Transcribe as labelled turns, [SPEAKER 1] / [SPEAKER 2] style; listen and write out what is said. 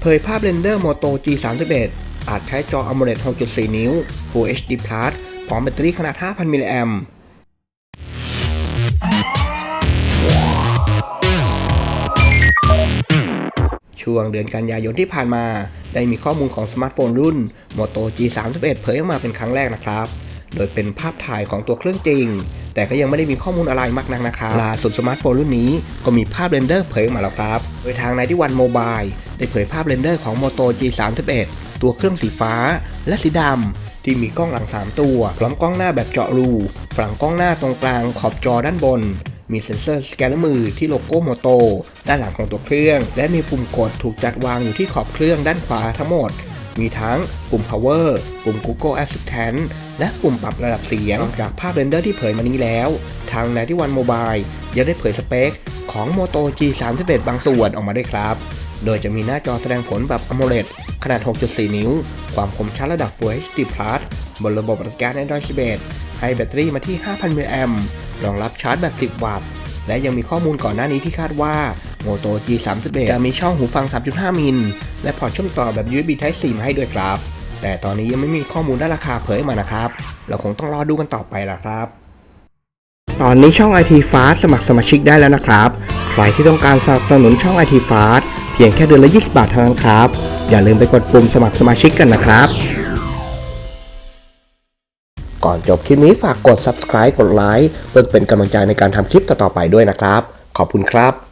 [SPEAKER 1] เผยภาพเรนเดอร์ Moto G31 อาจใช้จอ AMOLED 6.4 นิ้ว Full HD Plus พร้อมแบตเตอรี่ขนาด 5,000 มิลลิแอมช่วงเดือนกันยายนที่ผ่านมา ได้มีข้อมูลของสมาร์ทโฟนรุ่น Moto G31 เผยออกมาเป็นครั้งแรกนะครับ โดยเป็นภาพถ่ายของตัวเครื่องจริง แต่ก็ยังไม่ได้มีข้อมูลอะไรมากนักนะครับล่าสุดสมาร์ทโฟนรุ่นนี้ก็มีภาพเรนเดอร์เผยออกมาแล้วครับ โดยทางในที่วันโมบายได้เผยภาพเรนเดอร์ของ Moto G31 ตัวเครื่องสีฟ้าและสีดำที่มีกล้องหลัง 3 ตัว พร้อมกล้องหน้าแบบเจาะรูฝั่งกล้องหน้าตรงกลางขอบจอด้านบน มีเซ็นเซอร์สแกนนอร์มือที่โลโก้โมโตด้านหลังของตัวเครื่อง และมีปุ่มกดถูกจัดวางอยู่ที่ขอบเครื่องด้านขวาทั้งหมด มีทั้งปุ่ม power ปุ่ม Google Assistant และปุ่มปรับระดับเสียง จากภาพเรนเดอร์ที่เผยมานี้แล้ว ทาง91 Mobile ยังได้เผยสเปคของ Moto G31 บางส่วนออกมาด้วยครับ โดยจะมีหน้าจอแสดงผลแบบ AMOLED ขนาด 6.4 นิ้ว ความคมชัดระดับ Full HD Plus บนระบบปฏิการ Android 11 ให้แบตเตอรี่มาที่ 5,000มิลลิแอมรองรับชาร์จแบบ 10 วัตต์ และยังมีข้อมูลก่อนหน้านี้ที่คาดว่า Moto G31 จะมีช่องหูฟัง 3.5 มิล และพอร์ตเชื่อมต่อแบบ USB Type C มาให้ด้วยครับ แต่ตอนนี้ยังไม่มีข้อมูลด้านราคาเผยมานะครับ เราคงต้องรอดูกันต่อไปล่ะครับ ตอนนี้ช่อง IT Fast สมัครสมาชิกได้แล้วนะครับ ใครที่ต้องการสนับสนุนช่อง IT Fast เพียงแค่เดือนละ 20 บาทเท่านั้นครับ อย่าลืมไปกดปุ่มสมัครสมาชิกกันนะครับก่อนจบคลิปนี้ฝากกด subscribe กดไลค์เพื่อเป็นกำลังใจในการทำคลิปต่อๆไปด้วยนะครับ ขอบคุณครับ